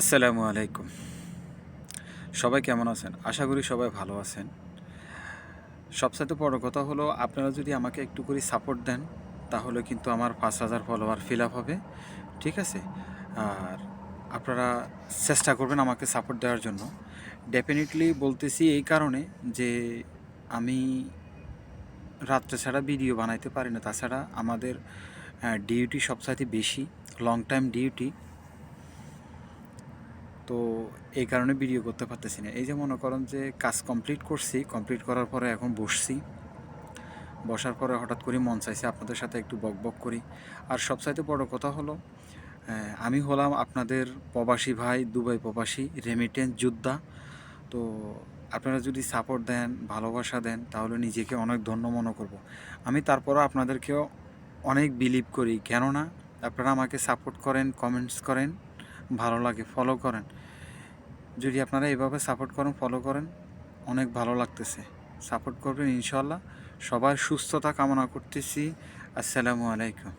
আসসালামু আলাইকুম। সবাই কেমন আছেন? আশা করি সবাই ভালো আছেন। সবসাথে বড় কথা হলো, আপনারা যদি আমাকে একটু করে সাপোর্ট দেন, তাহলে কিন্তু আমার পাঁচ হাজার ফলোয়ার ফিল আপ হবে। ঠিক আছে? আর আপনারা চেষ্টা করবেন আমাকে সাপোর্ট দেওয়ার জন্য। ডেফিনেটলি বলতেছি এই কারণে যে, আমি রাত্রে ছাড়া ভিডিও বানাইতে পারি না। তাছাড়া আমাদের ডিউটি সবসাথে বেশি লং টাইম ডিউটি তো এই কারণে ভিডিও করতে পারতেছি না। এই যে মনে করেন যে কাজ কমপ্লিট করছি কমপ্লিট করার পরে এখন বসছি। বসার পরে হঠাৎ করে মন চাইছে আপনাদের সাথে একটু বক বক করি। আর সবচাইতে বড় কথা হলো আমি হলাম আপনাদের প্রবাসী ভাই, দুবাই প্রবাসী রেমিটেন্স যোদ্ধা। তো আপনারা যদি সাপোর্ট দেন, ভালোবাসা দেন, তাহলে নিজেকে অনেক ধন্য মনে করব। আমি তারপরও আপনাদেরকেও অনেক বিলিভ করি। কেননা, আপনারা আমাকে সাপোর্ট করেন কমেন্টস করেন, ভালো লাগে ফলো করেন। যদি আপনারা এভাবে সাপোর্ট করেন ফলো করেন, অনেক ভালো লাগতেছে। সাপোর্ট করবেন ইনশাল্লাহ সবার সুস্থতা কামনা করতেছি। আসসালামু আলাইকুম।